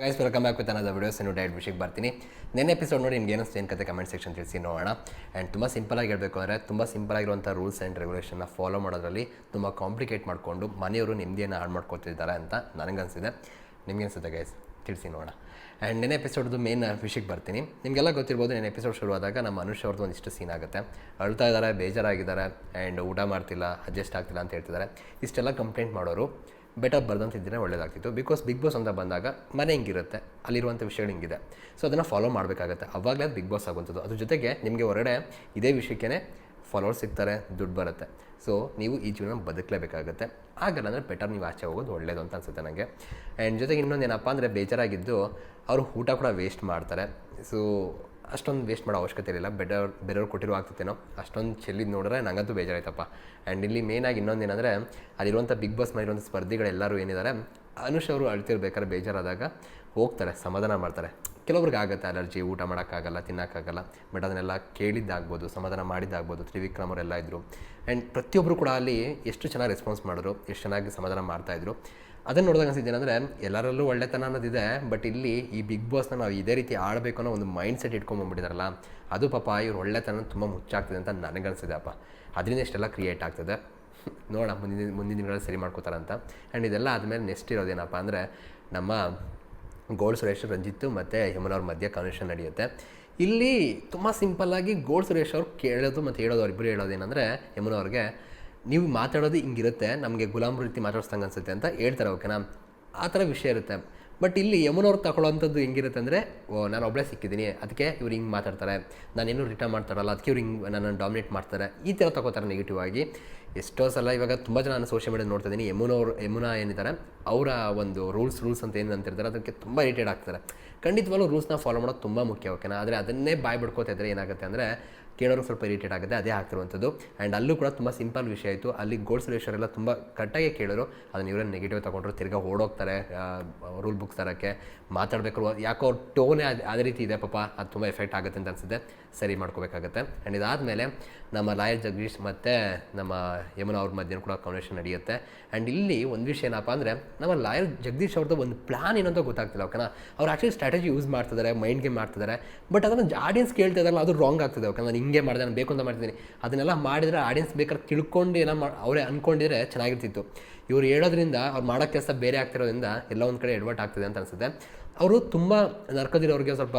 Guys welcome back with ಅನ್ನೋದು videos ಇನ್ನು direct ವಿಷಯಕ್ಕೆ ಬರ್ತೀನಿ. ನೆನ್ನೆ ಎಪಿಸೋಡ್ ನೋಡಿ ನಿಮ್ಗೆ ಏನಿಸ್ತು ಸ್ಟೇನ್ ಕತೆ ಕಮೆಂಟ್ ಸೆಕ್ಷನ್ ತಿಳಿಸಿ ನೋಡೋಣ. ಆ್ಯಂಡ್ ತುಂಬ ಸಿಂಪಲಾಗಿ ಹೇಳಬೇಕು ಅಂದರೆ, ತುಂಬ ಸಿಂಪಲ್ ಆಗಿರುವಂಥ ರೂಲ್ಸ್ ಆ್ಯಂಡ್ ರೆಗ್ಯುಲೇಷನ್ನ ಫಾಲೋ ಮಾಡೋದ್ರಲ್ಲಿ ತುಂಬ ಕಾಂಪ್ಲಿಕೇಟ್ ಮಾಡಿಕೊಂಡು ಮನೆಯವರು ನಿಮ್ಮದೇನ ಹಾಳು ಮಾಡ್ಕೊತಿದ್ದಾರೆ ಅಂತ ನನಗನ್ಸಿದೆ. ನಿಮ್ಗೆ ಅನ್ಸುತ್ತೆ ಗೈಸ್ ತಿಳಿಸಿ ನೋಡೋಣ. ಆ್ಯಂಡ್ ನೆನೆ ಎಪಿಸೋಡ್ದು ಮೇನ್ ವಿಷಯಕ್ಕೆ ಬರ್ತೀನಿ. ನಿಮಗೆಲ್ಲ ಗೊತ್ತಿರ್ಬೋದು ನೆನೆ ಎಪಿಸೋಡ್ ಶುರುವಾದಾಗ ನಮ್ಮ ಮನುಷ್ಯ ಅವ್ರದ್ದು ಒಂದಿಷ್ಟು ಸೀನ್ ಆಗುತ್ತೆ. ಅಳ್ತಾ ಇದ್ದಾರೆ, ಬೇಜಾರಾಗಿದ್ದಾರೆ ಆ್ಯಂಡ್ ಊಟ ಮಾಡ್ತಿಲ್ಲ ಅಡ್ಜಸ್ಟ್ ಆಗ್ತಿಲ್ಲ ಅಂತ ಹೇಳ್ತಿದ್ದಾರೆ. ಇಷ್ಟೆಲ್ಲ ಕಂಪ್ಲೇಂಟ್ ಮಾಡೋರು ಬೆಟರ್ ಬರ್ದಂತಿದ್ದರೆ ಒಳ್ಳೇದಾಗ್ತಿತ್ತು. ಬಿಕಾಸ್ ಬಿಗ್ ಬಾಸ್ ಅಂತ ಬಂದಾಗ ಮನೆ ಹಿಂಗಿರುತ್ತೆ, ಅಲ್ಲಿರುವಂಥ ವಿಷಯಗಳು ಹಿಂಗಿದೆ. ಸೊ ಅದನ್ನು ಫಾಲೋ ಮಾಡಬೇಕಾಗತ್ತೆ. ಅವಾಗಲೇ ಅದು ಬಿಗ್ ಬಾಸ್ ಆಗುವಂಥದ್ದು. ಅದ್ರ ಜೊತೆಗೆ ನಿಮಗೆ ಹೊರಗಡೆ ಇದೇ ವಿಷಯಕ್ಕೇ ಫಾಲೋವರ್ಸ್ ಸಿಗ್ತಾರೆ, ದುಡ್ಡು ಬರುತ್ತೆ. ಸೊ ನೀವು ಈ ಜೀವನ ಬದುಕಲೇಬೇಕಾಗುತ್ತೆ. ಆಗಲ್ಲ ಅಂದರೆ ಬೆಟರ್ ನೀವು ಆಚೆ ಹೋಗೋದು ಒಳ್ಳೇದು ಅಂತ ಅನ್ಸುತ್ತೆ ನನಗೆ ಆ್ಯಂಡ್ ಜೊತೆಗೆ ಇನ್ನೊಂದು ಏನಪ್ಪ ಅಂದರೆ ಬೇಜಾರಾಗಿದ್ದು, ಅವರು ಊಟ ಕೂಡ ವೇಸ್ಟ್ ಮಾಡ್ತಾರೆ. ಸೊ ಅಷ್ಟೊಂದು ವೇಸ್ಟ್ ಮಾಡೋ ಅವಶ್ಯಕತೆ ಇರಲಿಲ್ಲ. ಬೆಟರ್ ಬೇರೆಯವ್ರು ಕೊಟ್ಟಿರೋ ಆಗ್ತಿತ್ತೇನೋ. ಅಷ್ಟೊಂದು ಚೆಲ್ಲಿದ್ದು ನೋಡಿದ್ರೆ ನಂಗಂತೂ ಬೇಜಾರಾಯ್ತಪ್ಪ. ಆ್ಯಂಡ್ ಇಲ್ಲಿ ಮೇಯ್ನಾಗಿ ಇನ್ನೊಂದು ಏನಂದರೆ, ಅಲ್ಲಿರುವಂಥ ಬಿಗ್ ಬಾಸ್ ಮಾಡಿರುವಂಥ ಸ್ಪರ್ಧಿಗಳೆಲ್ಲರೂ ಏನಿದ್ದಾರೆ ಅನುಷ್ ಅವರು ಅಳ್ತಿರ್ಬೇಕಾದ್ರೆ ಬೇಜಾರಾದಾಗ ಹೋಗ್ತಾರೆ, ಸಮಾಧಾನ ಮಾಡ್ತಾರೆ. ಕೆಲವ್ರಿಗೆ ಆಗುತ್ತೆ ಅಲರ್ಜಿ ಊಟ ಮಾಡೋಕ್ಕಾಗಲ್ಲ, ತಿನ್ನೋಕ್ಕಾಗಲ್ಲ ಬಟ್ ಅದನ್ನೆಲ್ಲ ಕೇಳಿದ್ದಾಗ್ಬೋದು, ಸಮಾಧಾನ ಮಾಡಿದ್ದಾಗ್ಬೋದು, ತ್ರಿವಿಕ್ರಮ್ ಅವರೆಲ್ಲ ಇದ್ದರು ಆ್ಯಂಡ್ ಪ್ರತಿಯೊಬ್ಬರು ಕೂಡ ಅಲ್ಲಿ ಎಷ್ಟು ಚೆನ್ನಾಗಿ ರೆಸ್ಪಾನ್ಸ್ ಮಾಡಿದ್ರು, ಎಷ್ಟು ಚೆನ್ನಾಗಿ ಸಮಾಧಾನ ಮಾಡ್ತಾಯಿದ್ರು ಅದನ್ನು ನೋಡಿದಾಗ ಅನಿಸಿದ್ದೇನೆಂದರೆ ಎಲ್ಲರಲ್ಲೂ ಒಳ್ಳೆತನ ಅನ್ನೋದಿದೆ ಬಟ್ ಇಲ್ಲಿ ಈ ಬಿಗ್ ಬಾಸ್ನ ನಾವು ಇದೇ ರೀತಿ ಆಡಬೇಕು ಅನ್ನೋ ಒಂದು ಮೈಂಡ್ ಸೆಟ್ ಇಟ್ಕೊಂಬಂದ್ಬಿಟ್ಟಿದಾರಲ್ಲ ಅದು ಪಾಪ ಇವ್ರು ಒಳ್ಳೆತನ ತುಂಬ ಮುಚ್ಚಾಗ್ತಿದೆ ಅಂತ ನನಗನ್ಸಿದೆ ಅಪ್ಪ. ಅದರಿಂದ ಇಷ್ಟೆಲ್ಲ ಕ್ರಿಯೇಟ್ ಆಗ್ತದೆ. ನೋಡೋಣ, ಮುಂದಿನ ಮುಂದಿನ ದಿನಗಳಲ್ಲಿ ಸರಿ ಮಾಡ್ಕೋತಾರಂತ ಆ್ಯಂಡ್ ಇದೆಲ್ಲ ಆದಮೇಲೆ ನೆಕ್ಸ್ಟ್ ಇರೋದೇನಪ್ಪ ಅಂದರೆ, ನಮ್ಮ ಗೋಲ್ಡ್ ಸುರೇಶ್ ರಂಜಿತ್ತು ಮತ್ತು ಯಮುನವ್ರ ಮಧ್ಯೆ ಕನ್ವೆನ್ಷನ್ ನಡೆಯುತ್ತೆ. ಇಲ್ಲಿ ತುಂಬ ಸಿಂಪಲ್ಲಾಗಿ ಗೋಲ್ಡ್ ಸುರೇಶ್ ಅವ್ರು ಕೇಳೋದು ಮತ್ತು ಹೇಳೋದು ಅವ್ರಿಬ್ಬರು ಹೇಳೋದೇನೆಂದರೆ ಯಮುನವ್ರಿಗೆ ನೀವು ಮಾತಾಡೋದು ಹಿಂಗಿರುತ್ತೆ, ನಮಗೆ ಗುಲಾಮ್ ರೀತಿ ಮಾತಾಡ್ಸ್ದಂಗೆ ಅನ್ಸುತ್ತೆ ಅಂತ ಹೇಳ್ತಾರೆ ಓಕೆನಾ ಆ ಥರ ವಿಷಯ ಇರುತ್ತೆ. ಬಟ್ ಇಲ್ಲಿ ಯಮುನವ್ರು ತಗೊಳ್ಳೋವಂಥದ್ದು ಹೆಂಗಿರುತ್ತೆ ಅಂದರೆ, ಓ, ನಾನು ಒಬ್ಬಳೇ ಸಿಕ್ಕಿದ್ದೀನಿ, ಅದಕ್ಕೆ ಇವ್ರು ಹಿಂಗೆ ಮಾತಾಡ್ತಾರೆ. ನಾನೇನು ರಿಟರ್ನ್ ಮಾಡ್ತಾರಲ್ಲ, ಅದಕ್ಕೆ ಇವ್ರು ಹಿಂಗೆ ನನ್ನನ್ನು ಡಾಮಿನೇಟ್ ಮಾಡ್ತಾರೆ. ಈ ಥರ ತಗೋತಾರೆ ನೆಗೆಟಿವ್ ಆಗಿ. ಎಷ್ಟೋ ಸಲ ಇವಾಗ ತುಂಬ ಜನ ನಾನು ಸೋಷಿಯಲ್ ಮೀಡಿಯಾ ನೋಡ್ತಾ ಇದ್ದೀನಿ ಯಮುನವ್ರು ಯಮುನಾ ಏನಿದ್ದಾರೆ, ಅವರ ಒಂದು ರೂಲ್ಸ್ ರೂಲ್ಸ್ ಅಂತ ಏನು ಅಂತಿರ್ತಾರೆ, ಅದಕ್ಕೆ ತುಂಬ ಇರಿಟೇಟ್ ಆಗ್ತಾರೆ. ಖಂಡಿತವಾಗ್ಲೂ ರೂಲ್ಸ್ನ ಫಾಲೋ ಮಾಡೋದು ತುಂಬ ಮುಖ್ಯ ಓಕೆನಾ ಆದರೆ ಅದನ್ನೇ ಬಾಯ್ ಬಿಡ್ಕೋತಾ ಇದ್ರೆ ಏನಾಗುತ್ತೆ ಅಂದರೆ ಕೇಳೋರು ಸ್ವಲ್ಪ ಇರಿಟೇಟ್ ಆಗುತ್ತೆ, ಅದೇ ಆಗ್ತಿರುವಂಥದ್ದು. ಆ್ಯಂಡ್ ಅಲ್ಲೂ ಕೂಡ ತುಂಬ ಸಿಂಪಲ್ ವಿಷಯ ಆಯಿತು ಅಲ್ಲಿ ಗೋಲ್ಡ್ ಸುರೇಶ್ವರೆಲ್ಲ ತುಂಬ ಕಟ್ಟಾಗಿ ಕೇಳೋರು. ಅದನ್ನ ಇವರೇ ನೆಗೆಟಿವ್ ತೊಗೊಂಡ್ರು, ತಿರ್ಗಾ ಓಡೋಗ್ತಾರೆ ರೂಲ್ ಬುಕ್ಸ್ ತರೋಕ್ಕೆ, ಮಾತಾಡಬೇಕು. ಯಾಕೋ ಅವ್ರ ಟೋನೇ ಅದು, ಅದೇ ರೀತಿ ಇದೆ ಪಾಪ, ಅದು ತುಂಬ ಎಫೆಕ್ಟ್ ಆಗುತ್ತೆ ಅಂತ ಅನಿಸುತ್ತೆ. ಸರಿ ಮಾಡ್ಕೋಬೇಕಾಗುತ್ತೆ. ಆ್ಯಂಡ್ ಇದಾದಮೇಲೆ ನಮ್ಮ ಲಾಯರ್ ಜಗದೀಶ್ ಮತ್ತು ನಮ್ಮ ಯಮುನಾ ಅವ್ರ ಮಧ್ಯೆ ಕೂಡ ಕಾನ್ವರ್ಸೇಷನ್ ನಡೆಯುತ್ತೆ. ಆ್ಯಂಡ್ ಇಲ್ಲಿ ಒಂದು ವಿಷಯ ಏನಪ್ಪ ಅಂದರೆ, ನಮ್ಮ ಲಾಯರ್ ಜಗದೀಶ್ ಅವ್ರದ್ದು ಒಂದು ಪ್ಲಾನ್ ಏನಂತ ಗೊತ್ತಾಗ್ತಿಲ್ಲ, ಓಕೆನಾ? ಅವ್ರು ಆ್ಯಕ್ಚುಲಿ ಸ್ಟ್ರಾಟಜಿ ಯೂಸ್ ಮಾಡ್ತಿದ್ದಾರೆ ಮೈಂಡ್ ಗೇಮ್ ಮಾಡ್ತಿದ್ದಾರೆ ಬಟ್ ಅದನ್ನು ಆಡಿಯನ್ಸ್ ಕೇಳ್ತಾ ಅದು ರಾಂಗ್ ಆಗ್ತದೆ ಓಕೆ ನಾನು ಹಿಂಗೆ ಮಾಡಿದೆ, ನಾನು ಬೇಕು ಅಂತ ಮಾಡ್ತಿದ್ದೀನಿ. ಅದನ್ನೆಲ್ಲ ಮಾಡಿದರೆ ಆಡಿಯನ್ಸ್ ಬೇಕಾದ್ರೆ ತಿಳ್ಕೊಂಡು ಏನೋ ಮಾ, ಅವರೇ ಅಂದ್ಕೊಂಡಿದ್ರೆ ಚೆನ್ನಾಗಿರ್ತಿತ್ತು. ಇವ್ರು ಹೇಳೋದ್ರಿಂದ ಅವ್ರು ಮಾಡೋ ಕೆಲಸ ಬೇರೆ ಆಗ್ತಿರೋದ್ರಿಂದ ಎಲ್ಲ ಒಂದು ಕಡೆ ಎಡ್ವರ್ಟ್ ಆಗ್ತಿದೆ ಅಂತ ಅನಿಸುತ್ತೆ. ಅವರು ತುಂಬ ನರ್ಕದಿರೋರಿಗೆ ಸ್ವಲ್ಪ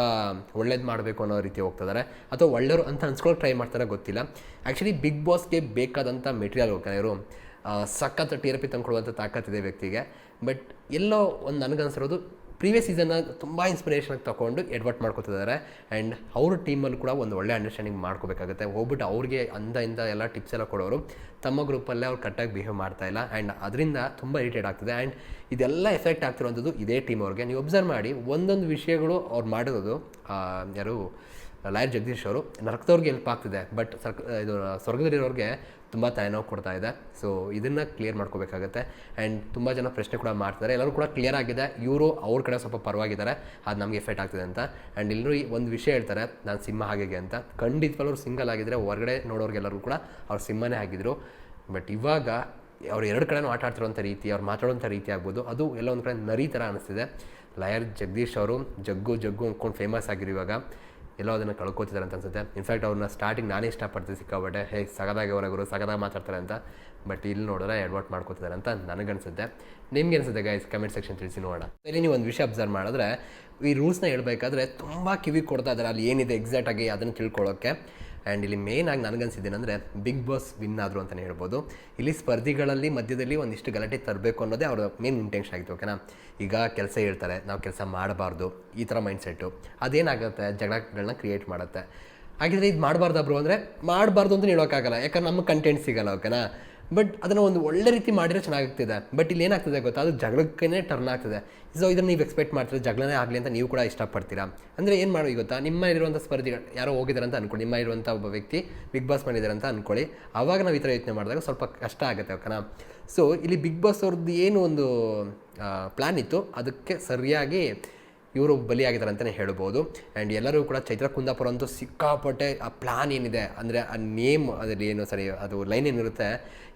ಒಳ್ಳೇದು ಮಾಡಬೇಕು ಅನ್ನೋ ರೀತಿ ಹೋಗ್ತಿದ್ದಾರೆ ಅಥವಾ ಒಳ್ಳೆಯವರು ಅಂತ ಅನ್ಸ್ಕೊಳ್ಳೋಕೆ ಟ್ರೈ ಮಾಡ್ತಾರೆ ಗೊತ್ತಿಲ್ಲ. ಆ್ಯಕ್ಚುಲಿ ಬಿಗ್ ಬಾಸ್ಗೆ ಬೇಕಾದಂಥ ಮೆಟೀರಿಯಲ್ ಹೋಗ್ತಾರೆ ಇವರು. ಸಖತ್ ಟಿ ಆರ್ ಪಿ ತಂದ್ಕೊಡುವಂಥ ತಾಕತ್ತಿದೆ ವ್ಯಕ್ತಿಗೆ. ಬಟ್ ಎಲ್ಲೋ ಒಂದು ನನಗನ್ಸಿರೋದು ಪ್ರೀವಿಯಸ್ ಸೀಸನ್ನ ತುಂಬ ಇನ್ಸ್ಪಿರೇಷನ್ ತೊಗೊಂಡು ಎಡ್ವರ್ಟ್ ಮಾಡ್ಕೊತಿದ್ದಾರೆ ಆ್ಯಂಡ್ ಅವ್ರ ಟೀಮಲ್ಲಿ ಕೂಡ ಒಂದು ಒಳ್ಳೆ ಅಂಡರ್ಸ್ಟ್ಯಾಂಡಿಂಗ್ ಮಾಡ್ಕೋಬೇಕಾಗುತ್ತೆ. ಹೋಗ್ಬಿಟ್ಟು ಅವ್ರಿಗೆ ಅಂದ ಇಂದ ಎಲ್ಲ ಟಿಪ್ಸ್ ಎಲ್ಲ ಕೊಡೋರು. ತಮ್ಮ ಗ್ರೂಪಲ್ಲೇ ಅವ್ರು ಕರೆಕ್ಟಾಗಿ ಬಿಹೇವ್ ಮಾಡ್ತಾ ಇಲ್ಲ. ಆ್ಯಂಡ್ ಅದರಿಂದ ತುಂಬ ಇರಿಟೇಟ್ ಆಗ್ತದೆ. ಆ್ಯಂಡ್ ಇದೆಲ್ಲ ಎಫೆಕ್ಟ್ ಆಗ್ತಿರುವಂಥದ್ದು ಇದೇ ಟೀಮ್ ಅವ್ರಿಗೆ. ನೀವು ಒಬ್ಸರ್ವ್ ಮಾಡಿ ಒಂದೊಂದು ವಿಷಯಗಳು ಅವ್ರು ಮಾಡಿರೋದು ಯಾರು ಲಾಯರ್ ಜಗದೀಶ್ ಅವರು, ನರಕದವ್ರಿಗೆ ಹೆಲ್ಪ್ ಆಗ್ತಿದೆ ಬಟ್ ಸರ್ಕ ಇದು, ಸ್ವರ್ಗದಲ್ಲಿರೋರಿಗೆ ತುಂಬ ತಲೆನೋವು ಕೊಡ್ತಾ ಇದೆ. ಸೊ ಇದನ್ನು ಕ್ಲಿಯರ್ ಮಾಡ್ಕೋಬೇಕಾಗತ್ತೆ. ಆ್ಯಂಡ್ ತುಂಬ ಜನ ಪ್ರಶ್ನೆ ಕೂಡ ಮಾಡ್ತಾರೆ ಎಲ್ಲರೂ ಕೂಡ ಕ್ಲಿಯರ್ ಆಗಿದೆ. ಇವರು ಅವ್ರ ಕಡೆ ಸ್ವಲ್ಪ ಪರವಾಗಿದ್ದಾರೆ. ಅದು ನಮಗೆ ಎಫೆಕ್ಟ್ ಆಗ್ತಿದೆ ಅಂತ. ಆ್ಯಂಡ್ ಎಲ್ಲರೂ ಒಂದು ವಿಷಯ ಹೇಳ್ತಾರೆ, ನಾನು ಸಿಂಹ ಹಾಗೆಗೆ ಅಂತ. ಖಂಡಿತವಾಗ್ಲೂ ಅವ್ರು ಸಿಂಗಲ್ ಆಗಿದ್ದರೆ ಹೊರಗಡೆ ನೋಡೋರಿಗೆಲ್ಲರೂ ಕೂಡ ಅವ್ರು ಸಿಂಹನೇ ಆಗಿದ್ರು. ಬಟ್ ಇವಾಗ ಅವ್ರು ಎರಡು ಕಡೆನೂ ಆಟ ಆಡ್ತಿರೋಂಥ ರೀತಿ, ಅವ್ರು ಮಾತಾಡೋಂಥ ರೀತಿ ಆಗ್ಬೋದು. ಅದು ಎಲ್ಲ ಒಂದು ಕಡೆ ನರಿ ಥರ ಅನಿಸ್ತಿದೆ. ಲಾಯರ್ ಜಗದೀಶ್ ಅವರು ಜಗ್ಗು ಜಗ್ಗು ಅಂದ್ಕೊಂಡು ಫೇಮಸ್ ಆಗಿರೋ ಇವಾಗ. ಎಲ್ಲೋ ಅದನ್ನು ಕಳ್ಕೊತಿದ್ದಾರೆ ಅಂತ ಅನ್ಸುತ್ತೆ. ಇನ್ಫ್ಯಾಕ್ಟ್ ಅವ್ರನ್ನ ಸ್ಟಾರ್ಟಿಂಗ್ ನಾನೇ ಇಷ್ಟಪಡ್ತೀನಿ ಸಿಕ್ಕಾಬಟ್ಟೆ ಹೇ ಸಗದಾಗಿ ಹೊರಗರು ಸಗದಾಗ ಮಾತಾಡ್ತಾರೆ ಅಂತ. ಬಟ್ ಇಲ್ಲಿ ನೋಡಿದ್ರೆ ಎಡ್ವರ್ಟ್ ಮಾಡ್ಕೋತಿದ್ದಾರೆ ಅಂತ ನನಗನ್ಸುತ್ತೆ ನಿಮ್ಗೆ ಅನಿಸುತ್ತೆ ಗೈಸ್ ಕಮೆಂಟ್ ಸೆಕ್ಷನ್ ತಿಳಿಸಿ ನೋಡೋಣ. ಇಲ್ಲಿ ನೀವು ಒಂದು ವಿಷಯ ಅಬ್ಸರ್ವ್ ಮಾಡಿದ್ರೆ, ಈ ರೂಲ್ಸ್ನ ಹೇಳಬೇಕಾದ್ರೆ ತುಂಬ ಕಿವಿ ಕೊಡ್ತಾ ಇದ್ದಾರೆ ಅಲ್ಲಿ ಏನಿದೆ ಎಕ್ಸಾಕ್ಟಾಗಿ ಅದನ್ನು ತಿಳ್ಕೊಳ್ಳೋಕ್ಕೆ ಆ್ಯಂಡ್ ಇಲ್ಲಿ ಮೇನ್ ಆಗಿ ನನಗನ್ಸಿದ್ದೇನೆಂದರೆ ಬಿಗ್ ಬಾಸ್ ವಿನ್ ಆದರು ಅಂತಲೇ ಹೇಳ್ಬೋದು. ಇಲ್ಲಿ ಸ್ಪರ್ಧಿಗಳಲ್ಲಿ ಮಧ್ಯದಲ್ಲಿ ಒಂದಿಷ್ಟು ಗಲಾಟೆ ತರಬೇಕು ಅನ್ನೋದೇ ಅವರ ಮೇನ್ ಇಂಟೆನ್ಷನ್ ಆಗಿತ್ತು ಓಕೆನಾ ಈಗ ಕೆಲಸ ಹೇಳ್ತಾರೆ, ನಾವು ಕೆಲಸ ಮಾಡಬಾರ್ದು, ಈ ಥರ ಮೈಂಡ್ಸೆಟ್ಟು ಅದೇನಾಗುತ್ತೆ? ಜಗಳಗಳನ್ನ ಕ್ರಿಯೇಟ್ ಮಾಡುತ್ತೆ. ಹಾಗಿದ್ರೆ ಇದು ಮಾಡಬಾರ್ದು ಬ್ರೋ ಅಂದರೆ, ಮಾಡಬಾರ್ದು ಅಂತ ಹೇಳೋಕ್ಕಾಗಲ್ಲ. ಯಾಕಂದ್ರೆ ನಮ್ಗೆ ಕಂಟೆಂಟ್ ಸಿಗಲ್ಲ ಓಕೆನಾ ಬಟ್ ಅದನ್ನು ಒಂದು ಒಳ್ಳೆ ರೀತಿ ಮಾಡಿದ್ರೆ ಚೆನ್ನಾಗಿರ್ತಿದೆ. ಬಟ್ ಇಲ್ಲಿ ಏನಾಗ್ತದೆ ಗೊತ್ತಾ? ಅದು ಜಗಳಕ್ಕೇ ಟರ್ನ್ ಆಗ್ತದೆ. ಸೊ ಇದನ್ನು ನೀವು ಎಕ್ಸ್ಪೆಕ್ಟ್ ಮಾಡ್ತೀರಾ ಜಗಳನೇ ಆಗಲಿ ಅಂತ ನೀವು ಕೂಡ ಇಷ್ಟಪಡ್ತೀರಾ? ಅಂದರೆ ಏನು ಮಾಡಿ ಗೊತ್ತಾ? ನಿಮ್ಮ ಇರುವಂಥ ಸ್ಪರ್ಧಿಗಳು ಯಾರೋ ಹೋಗಿದ್ದಾರೆ ಅಂತ ಅನ್ಕೊಳ್ಳಿ. ನಿಮ್ಮ ಇರುವಂಥ ಒಬ್ಬ ವ್ಯಕ್ತಿ ಬಿಗ್ ಬಾಸ್ ಮಾಡಿದ್ದಾರೆ ಅಂತ ಅಂದ್ಕೊಳ್ಳಿ ಆವಾಗ ನಾವು ಈ ಥರ ಯೋಚನೆ ಮಾಡಿದಾಗ ಸ್ವಲ್ಪ ಕಷ್ಟ ಆಗುತ್ತೆ ಓಕೆನಾ ಸೊ ಇಲ್ಲಿ ಬಿಗ್ ಬಾಸ್ ಅವ್ರದ್ದು ಏನು ಒಂದು ಪ್ಲ್ಯಾನ್ ಇತ್ತು, ಅದಕ್ಕೆ ಸರಿಯಾಗಿ ಇವರು ಬಲಿಯಾಗಿದ್ದಾರೆ ಅಂತಲೇ ಹೇಳ್ಬೋದು. ಆ್ಯಂಡ್ ಎಲ್ಲರೂ ಕೂಡ ಚೈತ್ರ ಕುಂದಾಪುರ ಅಂತೂ ಸಿಕ್ಕಾಪಟ್ಟೆ ಆ ಪ್ಲಾನ್ ಏನಿದೆ? ಅಂದರೆ ಆ ನೇಮ್ ಅದರಲ್ಲಿ ಏನು ಸರಿ, ಅದು ಲೈನ್ ಏನಿರುತ್ತೆ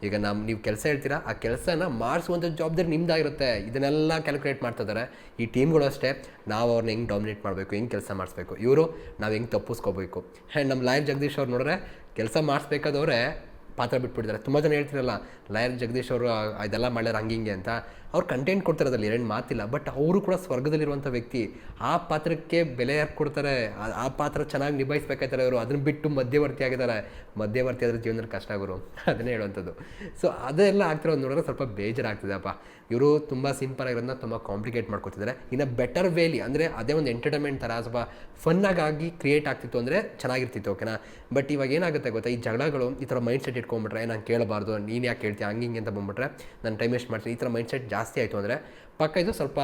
ಈಗ ನಮ್ಮ ನೀವು ಕೆಲಸ ಹೇಳ್ತೀರಾ? ಆ ಕೆಲಸನ ಮಾಡಿಸುವಂಥ ಜವಾಬ್ದಾರಿ ನಿಮ್ದಾಗಿರುತ್ತೆ. ಇದನ್ನೆಲ್ಲ ಕ್ಯಾಲ್ಕುಲೇಟ್ ಮಾಡ್ತಿದ್ದಾರೆ ಈ ಟೀಮ್ಗಳು ಅಷ್ಟೇ. ನಾವು ಅವ್ರನ್ನ ಹೆಂಗೆ ಡಾಮಿನೇಟ್ ಮಾಡಬೇಕು? ಹೆಂಗೆ ಕೆಲಸ ಮಾಡಿಸ್ಬೇಕು? ಇವರು ನಾವು ಹೆಂಗೆ ತಪ್ಪಿಸ್ಕೋಬೇಕು? ಆ್ಯಂಡ್ ನಮ್ಮ ಲಾಯರ್ ಜಗದೀಶ್ ಅವ್ರು ನೋಡಿದ್ರೆ ಕೆಲಸ ಮಾಡಿಸ್ಬೇಕಾದವ್ರೆ ಪಾತ್ರ ಬಿಟ್ಬಿಟ್ಟಿದ್ದಾರೆ. ತುಂಬ ಜನ ಹೇಳ್ತಿರಲ್ಲ, ಲಾಯರ್ ಜಗದೀಶ್ ಅವರು ಇದೆಲ್ಲ ಮಾಡ್ಯಾರ ಹಂಗಿಂಗೆ ಅಂತ. ಅವ್ರು ಕಂಟೆಂಟ್ ಕೊಡ್ತಿರೋದಲ್ಲಿ ಎರಡು ಮಾತಿಲ್ಲ ಬಟ್ ಅವರು ಕೂಡ ಸ್ವರ್ಗದಲ್ಲಿರುವಂಥ ವ್ಯಕ್ತಿ. ಆ ಪಾತ್ರಕ್ಕೆ ಬೆಲೆ ಯಾಕೆ ಕೊಡ್ತಾರೆ? ಆ- ಆ ಪಾತ್ರ ಚೆನ್ನಾಗಿ ನಿಭಾಯಿಸ್ಬೇಕಾಯ್ತಾರೆ ಅವರು ಅದನ್ನು ಬಿಟ್ಟು ಮಧ್ಯವರ್ತಿ ಆಗಿದ್ದಾರೆ. ಮಧ್ಯವರ್ತಿ ಆದರೆ ಜೀವನದಲ್ಲಿ ಕಷ್ಟ ಆಗೋರು ಅದನ್ನೇ ಹೇಳುವಂಥದ್ದು. ಸೊ ಅದೆಲ್ಲ ಆಗ್ತಿರೋದು ನೋಡಿದ್ರೆ ಸ್ವಲ್ಪ ಬೇಜಾರಾಗ್ತಿದೆಪ್ಪ ಇವರು ತುಂಬ ಸಿಂಪಲ್ ಆಗಿರೋದನ್ನ ತುಂಬ ಕಾಂಪ್ಲಿಕೇಟ್ ಮಾಡ್ಕೊತಿದ್ದಾರೆ ಇನ್ನು ಬೆಟರ್ ವೇಲಿ ಅಂದರೆ ಅದೇ ಒಂದು ಎಂಟರ್ಟೈನ್ಮೆಂಟ್ ಥರ ಅಥವಾ ಫನ್ನಾಗಿ ಕ್ರಿಯೇಟ್ ಆಗ್ತಿತ್ತು ಅಂದರೆ ಚೆನ್ನಾಗಿರ್ತಿತ್ತು ಓಕೆನಾ ಬಟ್ ಇವಾಗ ಏನಾಗುತ್ತೆ ಗೊತ್ತಾ? ಈ ಜಗಳಗಳು ಈ ಥರ ಮೈಂಡ್ ಸೆಟ್ ಇಟ್ಕೊಂಡ್ಬಿಟ್ರೆ ನಾನು ಕೇಳಬಾರ್ದು, ನೀನು ಯಾಕೆ ಕೇಳ್ತೀಯ ಹಂಗೆ ಹಿಂಗೆ ಅಂತ ಬಂದ್ಬಿಟ್ರೆ ನಾನು ಟೈಮ್ ವೇಸ್ಟ್ ಮಾಡ್ತೀನಿ. ಈ ಥರ ಮೈಂಡ್ ಸೆಟ್ ಜಾಸ್ತಿ ಆಯಿತು ಅಂದರೆ ಪಕ್ಕ ಇದು ಸ್ವಲ್ಪ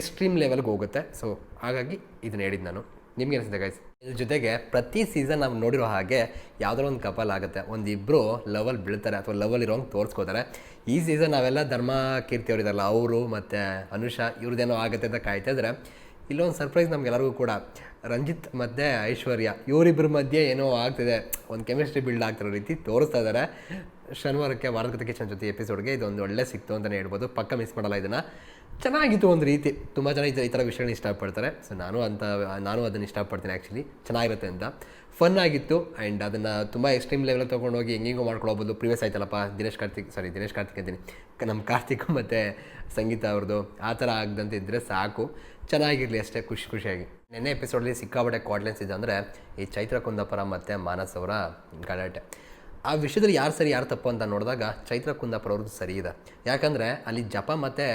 ಎಕ್ಸ್ಟ್ರೀಮ್ ಲೆವೆಲ್ಗೆ ಹೋಗುತ್ತೆ. ಸೊ ಹಾಗಾಗಿ ಇದನ್ನ ಹೇಳಿದ್ದು ನಾನು. ನಿಮ್ಗೆ ಅನಿಸುತ್ತೆ ಗೈಸ್ ಇದ್ರ ಜೊತೆಗೆ ಪ್ರತಿ ಸೀಸನ್ ನಾವು ನೋಡಿರೋ ಹಾಗೆ ಯಾವುದೋ ಒಂದು ಕಪಲ್ ಆಗುತ್ತೆ. ಒಂದಿಬ್ಬರು ಲವಲ್ ಬೀಳ್ತಾರೆ ಅಥವಾ ಲವಲ್ ಇರೋಂಗೆ ತೋರಿಸ್ಕೋತಾರೆ. ಈ ಸೀಸನ್ ನಾವೆಲ್ಲ ಧರ್ಮ, ಕೀರ್ತಿ ಅವರಿದಾರಲ್ಲ, ಅವರು ಮತ್ತು ಅನುಷಾ ಇವ್ರದ್ದೇನೋ ಆಗುತ್ತೆ ಅಂತ ಕಾಯ್ತಾ ಇದ್ರೆ, ಇಲ್ಲೊಂದು ಸರ್ಪ್ರೈಸ್ ನಮ್ಗೆಲ್ಲರಿಗೂ ಕೂಡ. ರಂಜಿತ್ ಮತ್ತು ಐಶ್ವರ್ಯ ಇವರಿಬ್ಬರ ಮಧ್ಯೆ ಏನೋ ಆಗ್ತಿದೆ. ಒಂದು ಕೆಮಿಸ್ಟ್ರಿ ಬಿಲ್ಡ್ ಆಗ್ತಿರೋ ರೀತಿ ತೋರಿಸ್ತಾ ಇದ್ದಾರೆ ಶನಿವಾರಕ್ಕೆ, ವಾರದ ಕಿಚನ್ ಜೊತೆ ಎಪಿಸೋಡ್ಗೆ ಇದೊಂದು ಒಳ್ಳೆ ಸಿಕ್ತು ಅಂತಲೇ ಹೇಳ್ಬೋದು. ಪಕ್ಕ ಮಿಸ್ ಮಾಡಲ್ಲ ಇದನ್ನು. ಚೆನ್ನಾಗಿತ್ತು ಒಂದು ರೀತಿ. ತುಂಬ ಜನ ಈ ಥರ ವಿಷಯಗಳನ್ನ ಇಷ್ಟಪಡ್ತಾರೆ. ಸೊ ನಾನು ಅಂತ ನಾನು ಅದನ್ನು ಇಷ್ಟಪಡ್ತೀನಿ ಆ್ಯಕ್ಚುಲಿ ಚೆನ್ನಾಗಿರುತ್ತೆ ಅಂತ. ಫನ್ ಆಗಿತ್ತು ಆ್ಯಂಡ್ ಅದನ್ನು ತುಂಬ ಎಕ್ಸ್ಟ್ರೀಮ್ ಲೆವೆಲ್ ತೊಗೊಂಡೋಗಿ ಹೆಂಗೆಂಗೋ ಮಾಡ್ಕೊಳ್ಬೋದು. ಪ್ರೀವಿಯಸ್ ಆಯ್ತಲ್ಲಪ್ಪ? ದಿನೇಶ್ ಕಾರ್ತಿಕ್ ಸಾರಿ ದಿನೇಶ್ ಕಾರ್ತಿಕ್ ಅಂತೀನಿ. ನಮ್ಮ ಕಾರ್ತಿಕ್ ಮತ್ತು ಸಂಗೀತ ಅವ್ರದ್ದು ಆ ಥರ ಆಗದಂತೆ ಇದ್ದರೆ ಸಾಕು. ಚೆನ್ನಾಗಿರಲಿ ಅಷ್ಟೇ, ಖುಷಿ ಖುಷಿಯಾಗಿ. ನೆನ್ನೆ ಎಪಿಸೋಡಲ್ಲಿ ಸಿಕ್ಕಾಪಟ್ಟೆ ಕ್ವಾಡ್ಲೆನ್ಸ್ ಇದೆ ಅಂದರೆ ಈ ಚೈತ್ರ ಕುಂದಪುರ ಮತ್ತು ಮಾನಸ್ ಅವರ ಗಲಾಟೆ. ಆ ವಿಷಯದಲ್ಲಿ ಯಾರು ಸರಿ, ಯಾರು ತಪ್ಪು ಅಂತ ನೋಡಿದಾಗ ಚೈತ್ರ ಕುಂದಾಪುರ ಅವ್ರದ್ದು ಸರಿ ಇದೆ. ಯಾಕಂದರೆ ಅಲ್ಲಿ ಜಪ ಮತ್ತು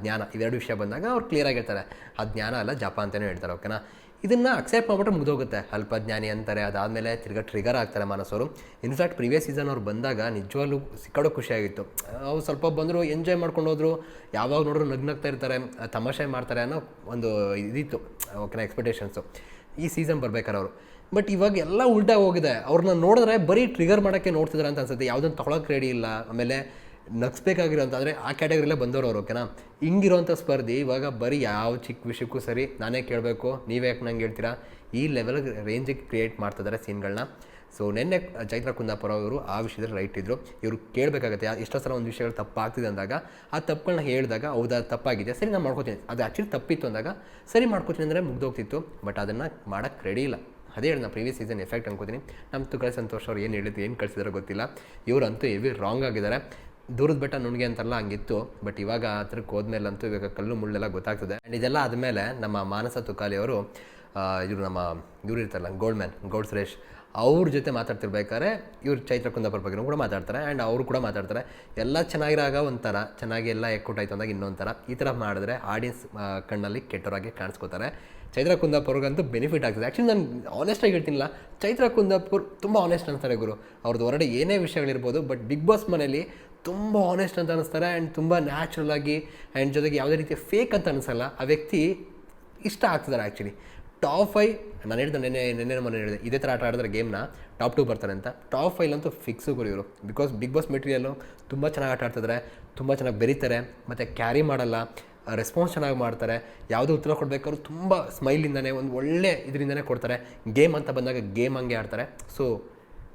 ಜ್ಞಾನ ಇವೆರಡು ವಿಷಯ ಬಂದಾಗ ಅವ್ರು ಕ್ಲಿಯರ್ ಆಗಿರ್ತಾರೆ. ಆ ಜ್ಞಾನ ಅಲ್ಲ ಜಪ ಅಂತಲೇ ಹೇಳ್ತಾರೆ ಓಕೆನಾ ಇದನ್ನು ಅಕ್ಸೆಪ್ಟ್ ಮಾಡಿಬಿಟ್ರೆ ಮುಗಿದೋಗುತ್ತೆ. ಅಲ್ಪಜ್ಞಾನಿ ಅಂತಾರೆ, ಅದಾದಮೇಲೆ ತಿರ್ಗಾ ಟ್ರಿಗರ್ ಆಗ್ತಾರೆ ಮಾನಸವರು ಇನ್ಫ್ಯಾಕ್ಟ್ ಪ್ರಿವಿಯಸ್ ಸೀಸನ್ ಅವ್ರು ಬಂದಾಗ ನಿಜವಾಗ್ಲೂ ಸಿಕ್ಕಾಡೋ ಖುಷಿಯಾಗಿತ್ತು ಅವ್ರು ಸ್ವಲ್ಪ ಬಂದರು ಎಂಜಾಯ್ ಮಾಡ್ಕೊಂಡು ಹೋದ್ರು. ಯಾವಾಗ ನೋಡ್ರು ನಗ್ನಗ್ತಾ ಇರ್ತಾರೆ, ತಮಾಷೆ ಮಾಡ್ತಾರೆ ಅನ್ನೋ ಒಂದು ಇದಿತ್ತು ಓಕೆನಾ ಎಕ್ಸ್ಪೆಕ್ಟೇಷನ್ಸು ಈ ಸೀಸನ್ ಬರ್ಬೇಕಾರೆ ಅವರು. ಬಟ್ ಇವಾಗ ಎಲ್ಲ ಉಲ್ಟಾ ಹೋಗಿದೆ. ಅವ್ರನ್ನ ನೋಡಿದ್ರೆ ಬರೀ ಟ್ರಿಗರ್ ಮಾಡೋಕ್ಕೆ ನೋಡ್ತಿದ್ದಾರೆ ಅಂತ ಅನ್ಸುತ್ತೆ. ಯಾವುದನ್ನು ತೊಗೊಳಕ್ಕೆ ರೆಡಿ ಇಲ್ಲ. ಆಮೇಲೆ ನಗ್ಸ್ಬೇಕಾಗಿರೋಂಥ ಅಂದರೆ ಆ ಕ್ಯಾಟಗರಿಲೇ ಬಂದವರು ಅವ್ರು ಓಕೆನಾ ಹಿಂಗಿರೋಂಥ ಸ್ಪರ್ಧಿ ಇವಾಗ ಬರೀ ಯಾವ ಚಿಕ್ಕ ವಿಷಯಕ್ಕೂ ಸರಿ ನಾನೇ ಕೇಳಬೇಕು. ನೀವೇ ಯಾಕೆ ನಂಗೆ ಹೇಳ್ತೀರಾ? ಈ ಲೆವೆಲ್ ರೇಂಜಿಗೆ ಕ್ರಿಯೇಟ್ ಮಾಡ್ತಿದ್ದಾರೆ ಸೀನ್ಗಳನ್ನ ಸೊ ನಿನ್ನೆ ಚೈತ್ರ ಕುಂದಾಪುರ ಅವರು ಆ ವಿಷಯದಲ್ಲಿ ರೈಟ್ ಇದ್ದರು ಇವರು ಕೇಳಬೇಕಾಗತ್ತೆ ಎಷ್ಟೋ ಸಲ ಒಂದು ವಿಷಯಗಳು ತಪ್ಪಾಗ್ತಿದೆ ಅಂದಾಗ, ಆ ತಪ್ಪುಗಳನ್ನ ಹೇಳಿದಾಗ, ಹೌದಾ ತಪ್ಪಾಗಿದೆ. ಸರಿ, ನಾನು ಮಾಡ್ಕೋತೀನಿ. ಅದು ಆ್ಯಕ್ಚುಲಿ ತಪ್ಪಿತ್ತು ಅಂದಾಗ, ಸರಿ, ಮಾಡ್ಕೋತೀನಿ ಅಂದರೆ ಮುಗ್ದೋಗ್ತಿತ್ತು. ಬಟ್ ಅದನ್ನು ಮಾಡೋಕ್ಕೆ ರೆಡಿ ಇಲ್ಲ. ಅದೇ ಹೇಳಿ ನಾನು ಪ್ರೀವಿಯಸ್ ಸೀಸನ್ ಎಫೆಕ್ಟ್ ಅನ್ಕೋತೀನಿ. ನಮ್ಮ ತುಕಳ ಸಂತೋಷ್ ಅವ್ರು ಏನು ಹೇಳಿದ್ದು, ಏನು ಕಳಿಸಿದಾರೋ ಗೊತ್ತಿಲ್ಲ. ಇವರಂತೂ ಹೆವಿ ರಾಂಗ್ ಆಗಿದ್ದಾರೆ. ದೂರದ ಬೆಟ್ಟ ನುಣ್ಗೆ ಅಂತಲ್ಲ ಹಂಗಿತ್ತು ಬಟ್ ಇವಾಗ ಹತ್ರಕ್ಕೆ ಹೋದ್ಮೇಲಂತೂ ಇವಾಗ ಕಲ್ಲು ಮುಳ್ಳೆಲ್ಲ ಗೊತ್ತಾಗ್ತದೆ. ಆ್ಯಂಡ್ ಇದೆಲ್ಲ ಆದಮೇಲೆ ನಮ್ಮ ಮಾನಸ ತುಕಾಲಿ ಅವರು ಇವರು ನಮ್ಮ, ಇವರು ಇರ್ತಾರಲ್ಲ ಗೋಲ್ಡ್ ಮ್ಯಾನ್ ಗೋಲ್ಡ್ ಸುರೇಶ್ ಅವ್ರ ಜೊತೆ ಮಾತಾಡ್ತಿರ್ಬೇಕಾದ್ರೆ ಇವ್ರು ಚೈತ್ರ ಕುಂದಾಪುರ ಬಗ್ಗೆ ಕೂಡ ಮಾತಾಡ್ತಾರೆ ಆ್ಯಂಡ್ ಅವರು ಕೂಡ ಮಾತಾಡ್ತಾರೆ. ಎಲ್ಲ ಚೆನ್ನಾಗಿರಾಗ ಒಂಥರ, ಚೆನ್ನಾಗಿ ಎಲ್ಲ ಎಕ್ಕೂಟಾಯ್ತು ಅಂದಾಗ ಇನ್ನೊಂಥರ. ಈ ಥರ ಮಾಡಿದ್ರೆ ಆಡಿಯನ್ಸ್ ಕಣ್ಣಲ್ಲಿ ಕೆಟ್ಟವರಾಗಿ ಕಾಣಿಸ್ಕೋತಾರೆ. ಚೈತ್ರ ಕುಂದಾಪುರ್ಗಂತೂ ಬೆನಿಫಿಟ್ ಆಗ್ತದೆ. ಆ್ಯಕ್ಚುಲಿ ನಾನು ಆನೆಸ್ಟಾಗಿ ಹೇಳ್ತೀನಿಲ್ಲ. ಚೈತ್ರ ಕುಂದಾಪುರ್ ತುಂಬ ಆನೆಸ್ಟ್ ಅಂತಾರೆ ಗುರು. ಅವ್ರದ್ದು ಹೊರಡೆ ಏನೇ ವಿಷಯಗಳಿರ್ಬೋದು ಬಟ್ ಬಿಗ್ ಬಾಸ್ ಮನೇಲಿ ತುಂಬ ಆನೆಸ್ಟ್ ಅಂತ ಅನ್ನಿಸ್ತಾರೆ ಆ್ಯಂಡ್ ತುಂಬ ನ್ಯಾಚುರಲ್ ಆಗಿ ಆ್ಯಂಡ್ ಜೊತೆಗೆ ಯಾವುದೇ ರೀತಿಯ ಫೇಕ್ ಅಂತ ಅನಿಸಲ್ಲ. ಆ ವ್ಯಕ್ತಿ ಇಷ್ಟ ಆಗ್ತಿದ್ದಾರೆ ಆ್ಯಕ್ಚುಲಿ ಟಾಪ್ ಫೈ ನಾನು ಹೇಳಿದೆ ನೆನ್ನೆ ನೆನ್ನೆ ಮೊನ್ನೆ ಹೇಳಿದೆ, ಇದೇ ಥರ ಆಟ ಆಡಿದ್ರೆ ಗೇಮ್ನ ಟಾಪ್ ಟು ಬರ್ತಾರೆ ಅಂತ. ಟಾಪ್ ಫೈಲ್ ಅಂತೂ ಫಿಕ್ಸು ಇವರು. ಬಿಕಾಸ್ ಬಿಗ್ ಬಾಸ್ ಮೆಟೀರಿಯಲ್ಲು ತುಂಬ ಚೆನ್ನಾಗಿ ಆಟ ಆಡ್ತಿದ್ದಾರೆ ತುಂಬ ಚೆನ್ನಾಗಿ ಬೆರೀತಾರೆ, ಮತ್ತು ಕ್ಯಾರಿ ಮಾಡಲ್ಲ ರೆಸ್ಪಾನ್ಸ್ ಚೆನ್ನಾಗಿ ಮಾಡ್ತಾರೆ, ಯಾವುದೇ ಉತ್ತರ ಕೊಡಬೇಕಾದ್ರೂ ತುಂಬ ಸ್ಮೈಲಿಂದನೇ ಒಂದು ಒಳ್ಳೆ ಇದರಿಂದನೇ ಕೊಡ್ತಾರೆ. ಗೇಮ್ ಅಂತ ಬಂದಾಗ ಗೇಮ್ ಹಂಗೆ ಆಡ್ತಾರೆ. ಸೊ